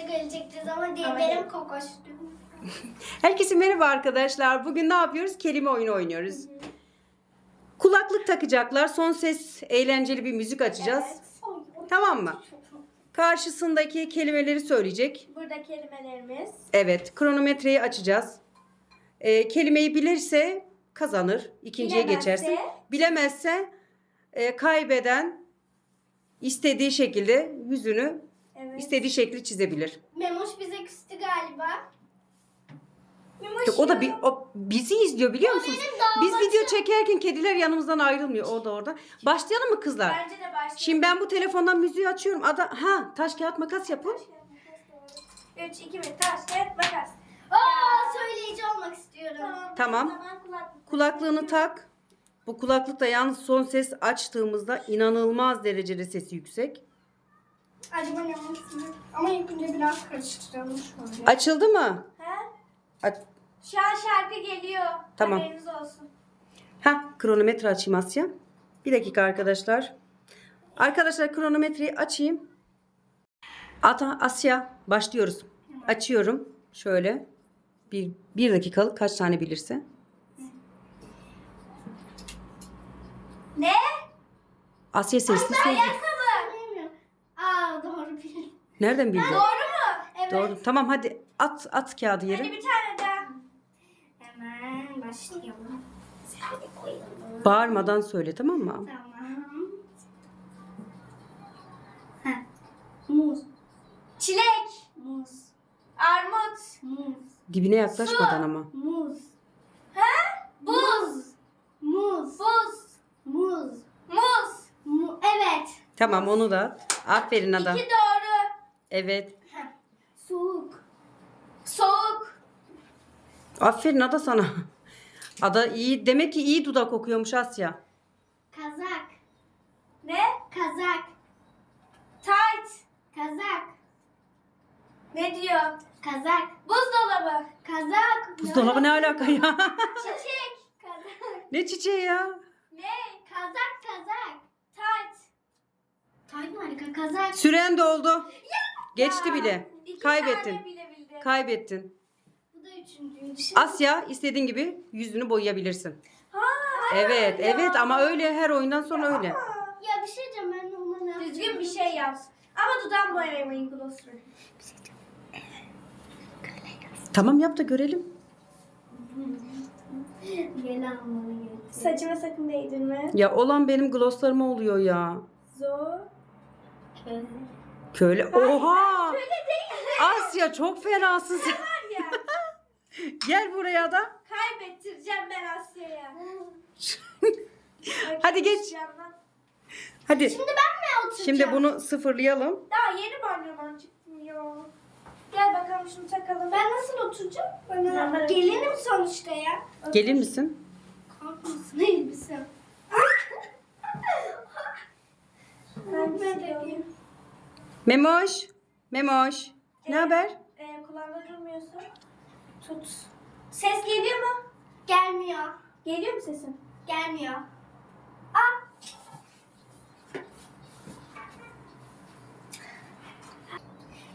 çok ölecektiniz ama diye Ama benim değil. kokoştum. Herkese merhaba arkadaşlar. Bugün ne yapıyoruz? Kelime oyunu oynuyoruz. Kulaklık takacaklar. Son ses eğlenceli bir müzik açacağız. Tamam mı? Karşısındaki kelimeleri söyleyecek. Burada kelimelerimiz. Evet. Kronometreyi açacağız. Ee, kelimeyi bilirse kazanır. İkinciye Bilemezse- geçersin. Bilemezse e, kaybeden istediği şekilde yüzünü Evet. istediği şekli çizebilir. Memoş bize küstü galiba. Yok, o da bir o bizi izliyor biliyor musunuz? Biz video çekerken kediler yanımızdan ayrılmıyor. O da orada. Başlayalım mı kızlar? Bence de başlayalım. Şimdi ben bu telefondan müziği açıyorum. Ada ha taş kağıt makas yapın. 3, 2, 1, taş, kağıt, makas. Aa söyleyici olmak istiyorum. Tamam. O kulaklık. Kulaklığını tak. Bu kulaklıkta yalnız son ses açtığımızda inanılmaz derecede sesi yüksek. Acaba ne olsun? Ama ilk önce biraz karıştıralım şöyle. Açıldı mı? He? Aç. Şu an şarkı geliyor. Tamam. Haberiniz olsun. Ha kronometre açayım Asya. Bir dakika arkadaşlar. Arkadaşlar kronometreyi açayım. Ata Asya başlıyoruz. Açıyorum. Şöyle. Bir, bir dakikalık kaç tane bilirse. Ne? Asya sesli söyle. Bilmiyorum. Aa doğru bildim. Nereden bildin? Doğru mu? Evet. Doğru. Tamam hadi at at kağıdı Hadi yere. bir tane daha. Hemen başlayalım. Hadi koyalım. Bağırmadan söyle tamam mı? Tamam. Heh. Muz. Çilek. Muz. Armut. Muz. Dibine yaklaşmadan ama. Muz. He? Buz. Muz. Buz. Muz. Muz. Mu evet. Tamam onu da. at. Aferin Ada. İki doğru. Evet. Soğuk. Soğuk. Aferin Ada sana. Ada iyi. Demek ki iyi dudak okuyormuş Asya. Kazak. Ne? Kazak. Tight. Kazak. Ne diyor? Kazak. Buzdolabı. Kazak. Buzdolabı ne alaka ya? Çiçek. Kazak. ne çiçeği ya? Ne? Kazak kazak. Tight. Tay harika kazak. Süren doldu. Geçti Ya, bile. iki Kaybettin. tane bilebildim. Kaybettin. Bu da üçüncüydü. Asya istediğin gibi yüzünü boyayabilirsin. Ha, Evet, ya. evet ama öyle her oyundan sonra öyle. Ya bir şey diyeceğim ben de ona ne yapacağım? Düzgün bir şey yap. Ama dudağın boyamayın gloss sür. Tamam yap da görelim. Gel almanı getir. Saçıma sakın değdirme. Ya olan benim glosslarıma oluyor ya. Zo. Köle. Oha! Öyle değil. Asya çok fenasın. sen. Var ya. Gel buraya da. Kaybettireceğim ben Asya'ya. Hadi geç. Hadi. Şimdi ben mi oturacağım? Şimdi bunu sıfırlayalım. Daha yeni banyodan çıktım ya. Gel bakalım şunu takalım. Ben nasıl oturacağım? Bana- gelinim sonuçta ya. Gelin misin? Korkmasın elbisem. Ben Ben de diyeyim. Memoş. Memoş. Ne haber? Ee, kulağında durmuyorsun. Tut. Ses geliyor mu? Gelmiyor. Geliyor mu sesin? Gelmiyor.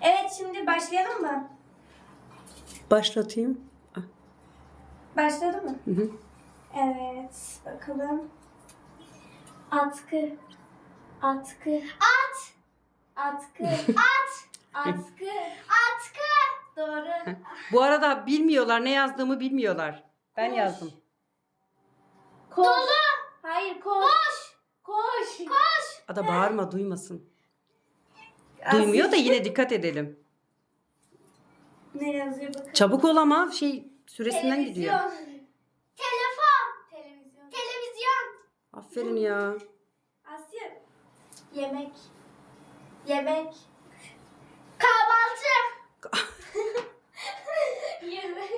Evet şimdi başlayalım mı? Başlatayım. Ah, Başladı mı? Hı hı. Evet. Bakalım. Atkı. Atkı. At. Atkı. At. Atkı. Atkı. Doğru. Bu arada bilmiyorlar ne yazdığımı bilmiyorlar. Ben Koş. yazdım. Koş. Hayır koş. Koş. Koş. Koş. Ada bağırma duymasın. Duymuyor da yine dikkat edelim. Ne yazıyor bakalım. Çabuk ol ama şey süresinden gidiyor. Televizyon. Telefon. Televizyon. Televizyon. Aferin ya. Asya. Yemek. Yemek. Kahvaltı. Yemek.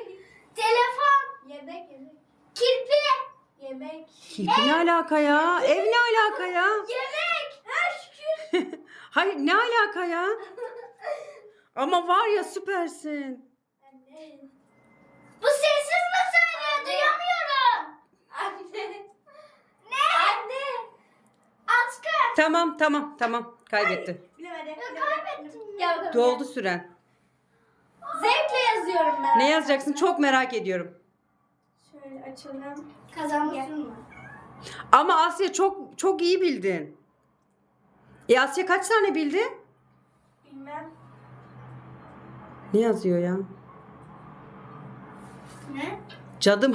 Telefon. Yemek. Yemek. Kirpi. Yemek. Kirpi ne alaka ya? Ev ne alaka ya? Yemek. Şükür. Hayır ne alaka ya? Ama var ya süpersin. Anne. Bu sessiz mi söylüyor? Duyamıyorum. Anne. Ne? Anne. Atkı. Tamam tamam tamam kaybettin. Bilemedi. Gel bakalım. Doldu süren. yazıyorum ben. Ne yazacaksın? Çok merak ediyorum. Şöyle açalım. Kazanmışsın mı? Ama Asya çok çok iyi bildin. E Asya kaç tane bildi? Bilmem. Ne yazıyor ya? Ne? Cadım.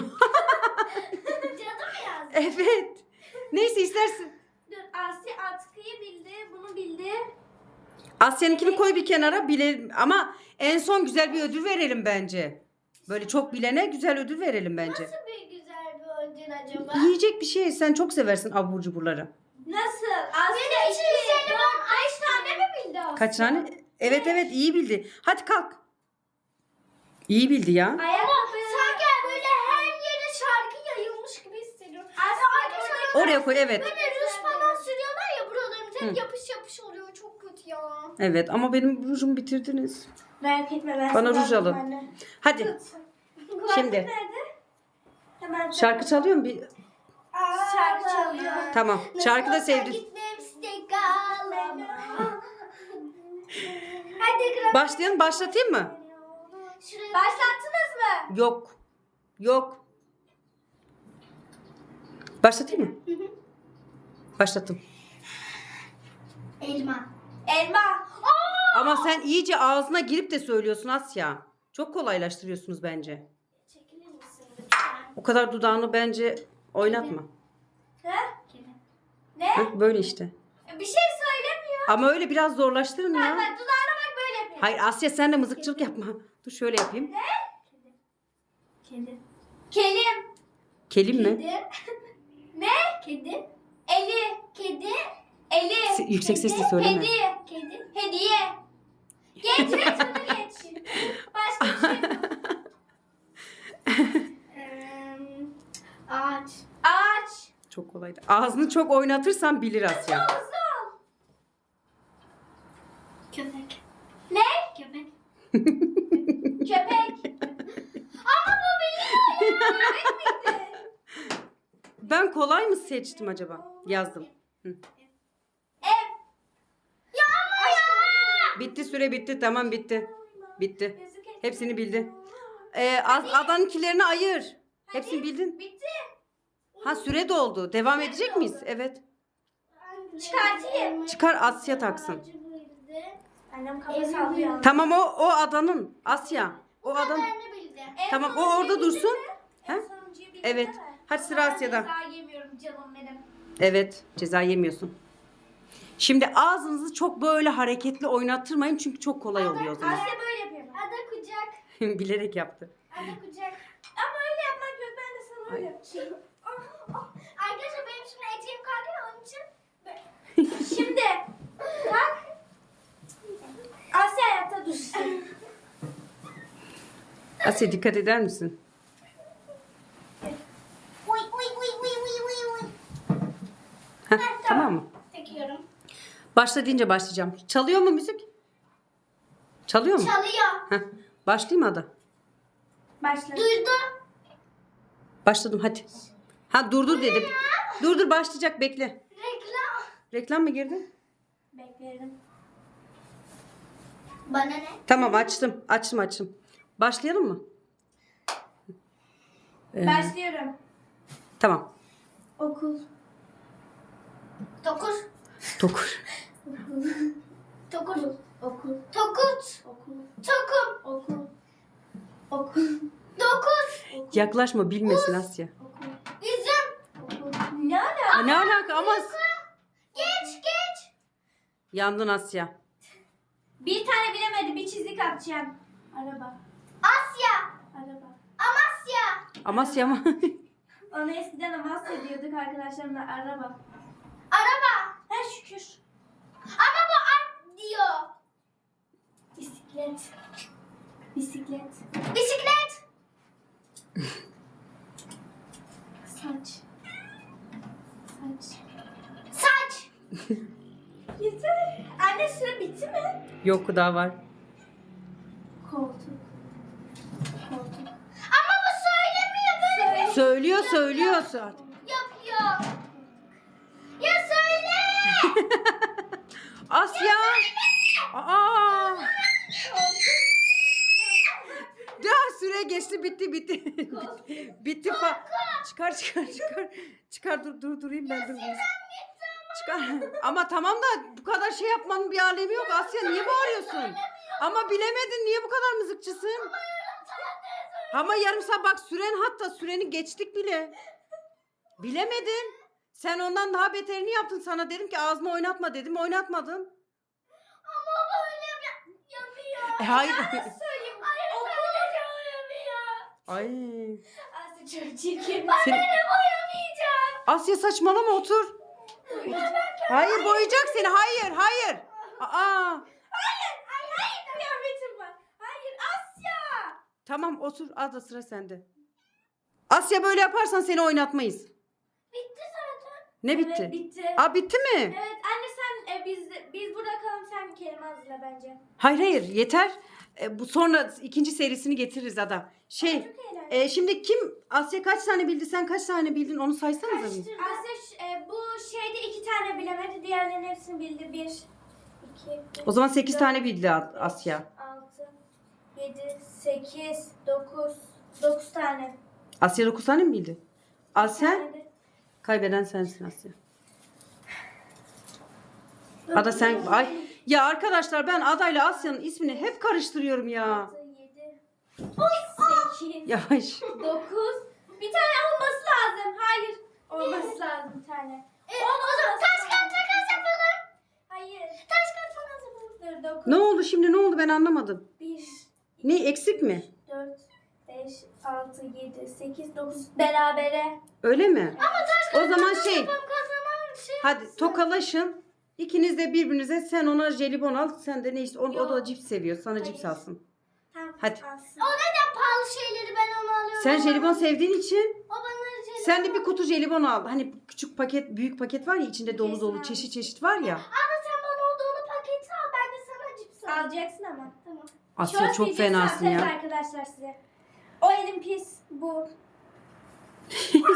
Cadı mı yazdın? evet. Neyse istersin. Dur Asya atkıyı bildi. Bunu bildi. Asya'nınkini koy bir kenara bilelim ama en son güzel bir ödül verelim bence. Böyle çok bilene güzel ödül verelim bence. Nasıl bir güzel bir ödül acaba? Yiyecek bir şey sen çok seversin abur cuburları. Nasıl? Asya iki. Beş tane mi bildi Asya? Kaç tane? Evet evet iyi bildi. Hadi kalk. İyi bildi ya. Ayakkabı. Sanki böyle her yere şarkı yayılmış gibi hissediyorum. Asya Oraya koy evet. Böyle ruj falan sürüyorlar ya buralarım hep Hı. yapış yapış oluyor. Çok kötü ya. Evet ama benim rujumu bitirdiniz. Merak etme ben Bana sana ruj alın. anne. Hadi Kulaklık Şimdi. nerede? Hemen şarkı çalıyor mu? Bir... Şarkı çalıyor. Tamam şarkı da kral. Başlayalım başlatayım mı? Şuraya Başlattınız mı? Yok. Yok. Başlatayım mı? Başlattım. Elma. Elma. Ama sen iyice ağzına girip de söylüyorsun Asya. Çok kolaylaştırıyorsunuz bence. Çekilir misin lütfen? O kadar dudağını bence oynatma. He? Ne? Heh, böyle işte. Bir şey söylemiyor. Ama öyle biraz zorlaştırın Bak ya. bak dudağına bak böyle yapıyor. Hayır Asya sen de mızıkçılık yapma. Dur şöyle yapayım. Kedi. Kelim. Kelim mi? Kedi. Ne? Kedi. Eli. Kedi. Eli. Se- Yüksek sesle söyleme. Kedi. Hediye. Geç geç bunu geç. Başka bir şey. Eee, ağaç. Ağaç. Çok kolaydı. Ağzını çok oynatırsan bilir Asya. Ol. Köpek. Ne? Köpek. Köpek. Ama bu biliyor ya. Ben kolay mı seçtim acaba? Yazdım. Hı. Ev. Ya ama ya. Bitti süre bitti. Tamam bitti. Bitti. Hepsini bildi. Ee, az- adankilerini ayır. Hepsini bildin. Bitti. Ha süre doldu. Devam edecek miyiz? Evet. Çıkartayım. Çıkar Asya taksın. Annem. Tamam o o adanın Asya. O adan. Tamam o orada dursun. bildin Evet. Hadi sıra Asya'da. Ceza yemiyorum canım benim. Evet ceza yemiyorsun. Şimdi ağzınızı çok böyle hareketli oynattırmayın çünkü çok kolay oluyor o zaman. Böyle yapıyor. bak. Ada kucak. Bilerek yaptı. Ada kucak. Ama öyle yapmak yok. Ben de sana öyle yapacağım. Arkadaşlar benim şimdi eteğim kalkıyor onun için. Şimdi. Bak. Asya ayakta dursun. Asya dikkat eder misin? Başla deyince başlayacağım. Çalıyor mu müzik? Çalıyor mu? Çalıyor. Heh, başlayayım Ada? Başla. Duydu. Başladım hadi. Ha durdur dedim. Dur dur başlayacak bekle. Reklam. Reklam mı girdi? Beklerim. Bana ne? Tamam açtım. Açtım açtım. Başlayalım mı? Ee, Başlıyorum. tamam. Okul. Dokuz. Dokur. Dokuz. Okul. Dokuz. Okul. Tokum. Okul. Okul. Dokuz. Yaklaşma bilmesin Asya. Okul. Yüzüm. Okul. Ne ala? Ha, ne alaka ama Geç geç. yandın Asya. Bir tane bilemedi. Bir çizik atacağım. Araba. Asya. Araba. Amasya. Amasya mı? Ona eskiden Amasya diyorduk arkadaşlarımla araba. Araba. Ha şükür. Ama bu at diyor. Bisiklet. Bisiklet. Bisiklet. Saç. Saç. Saç. Yeter. Anne süre bitti mi? Yok daha var. Koltuk. Koltuk. Ama bu söylemiyor böyle Söylüyor söylüyor. Saat. yapıyor. Ya söyle. Asya. Aa. Geçti bitti bitti. bitti fa. Çıkar çıkar çıkar. Çıkar dur dur durayım ben dur. Çıkar. Ama tamam da bu kadar şey yapmanın bir alemi yok. Asya niye bağırıyorsun? Ama bilemedin niye bu kadar mızıkçısın? Ama yarım saat bak süren hatta süreni geçtik bile. Bilemedin. Sen ondan daha beterini yaptın. Sana dedim ki ağzını oynatma dedim. Oynatmadın. Ama böyle yapıyor. E, hayır. Ay. Aslı çok çirkin. Sen- boyamayacağım. Asya saçmalama otur. Hayır boyayacak seni. Hayır hayır. Aa. Hayır, hayır, hayır. Kıyafetim var. Hayır, Asya. Tamam otur. Ada sıra sende. Asya böyle yaparsan seni oynatmayız. Bitti zaten. Ne bitti? Evet, bitti. Aa bitti mi? Evet, anne biz biz burada kalalım sen kelime hazırla bence. Hayır hayır yeter. E, bu sonra ikinci serisini getiririz Ada. Şey e, şimdi kim Asya kaç tane bildi sen kaç tane bildin onu saysanıza bir. Asya ş- e, bu şeyde iki tane bilemedi. Diğerlerinin hepsini bildi. Bir, iki, O zaman 8 dört, tane bildi Asya. Altı, yedi, sekiz, dokuz, dokuz tane. Asya 9 tane mi bildi? Asya kaybeden sensin Asya. Ada sen ay ya arkadaşlar ben Ada ile Asya'nın ismini hep karıştırıyorum ya. Altı, yedi, sekiz, Yavaş. dokuz. Bir tane olması lazım. Hayır. Olması lazım bir tane. Olmaz. Taş kağıt makas yapalım. Hayır. Taş kağıt makas yapalım. Dur dokuz. Ne oldu şimdi ne oldu ben anlamadım. Bir, Ne eksik mi? dört, beş, altı, yedi, sekiz, dokuz. Berabere. Öyle mi? o zaman şey kazanan şey. hadi tokalaşın. İkiniz de birbirinize sen ona jelibon al sen de ne işte o, o da cips seviyor sana Hayır. cips alsın. Tamam. Hadi. alsın. O neden pahalı şeyleri ben onu alıyorum. Sen jelibon sevdiğin için O bana jelibon. sen de bir kutu jelibon al. Hani küçük paket büyük paket var ya içinde dolu dolu al. çeşit çeşit var ya. Ama sen bana o dolu paketi al ben de sana cips alayım. Alacaksın ama. Tamam. Asya çok fenasın ya. arkadaşlar size. O elin pis. Bu.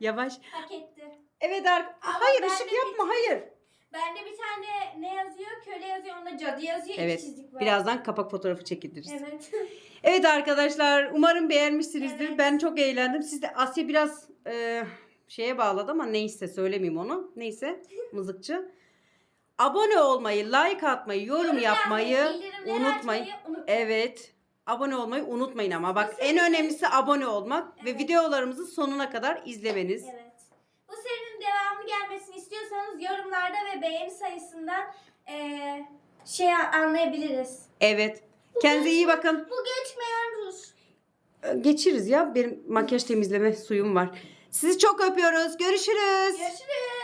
Yavaş. Paketti. Evet ar- Ama hayır ışık yapma hayır. Bende bir tane ne yazıyor? Köle yazıyor. Onda cadı yazıyor. Evet. İki çizik var. Birazdan kapak fotoğrafı çekiliriz. Evet. Evet. arkadaşlar umarım beğenmişsinizdir. Evet. Ben çok eğlendim. Siz de Asya biraz e, şeye bağladı ama neyse söylemeyeyim onu. Neyse mızıkçı. Abone olmayı, like atmayı, yorum yapmayı unutmayın. Evet. Abone olmayı unutmayın ama bak en önemlisi abone olmak ve Evet. videolarımızı sonuna kadar izlemeniz. Evet. Gelmesini istiyorsanız yorumlarda ve beğeni sayısından eee, şey anlayabiliriz. Evet. Kendinize iyi bakın. Bu geçmeyen Rus. Ee, Geçiriz ya. Benim makyaj temizleme suyum var. Sizi çok öpüyoruz. Görüşürüz. Görüşürüz.